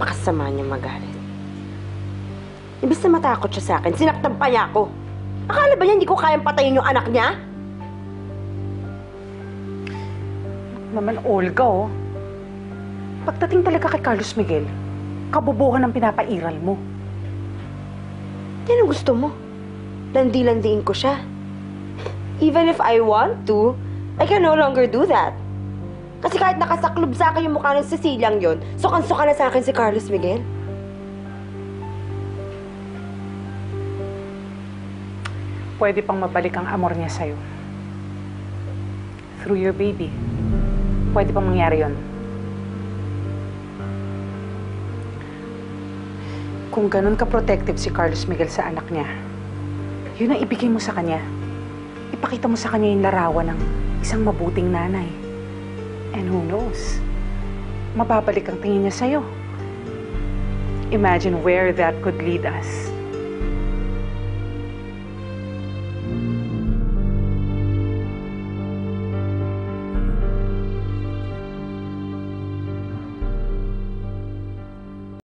Pakasama niya magalit. Ibig na matakot siya sa akin, sinaktan pa niya ako. Akala ba niya hindi ko kayang patayin yung anak niya? Naman, Olga, oh. Pagdating talaga kay Carlos Miguel, kabubuhan ang pinapairal mo. Yan ang gusto mo. Landi-landiin ko siya. Even if I want to, I can no longer do that. Kasi kahit nakasaklob sa akin yung mukha ng Ceciliang yon, sukan-suka na sa akin si Carlos Miguel. Pwede pang mabalik ang amor niya sa'yo. Through your baby. Pwede pang mangyari yon. Kung ganun ka-protective si Carlos Miguel sa anak niya, yun ang ibigay mo sa kanya. Ipakita mo sa kanya yung larawan ng isang mabuting nanay. And who knows, mababalik ang tingin niya sa'yo. Imagine where that could lead us.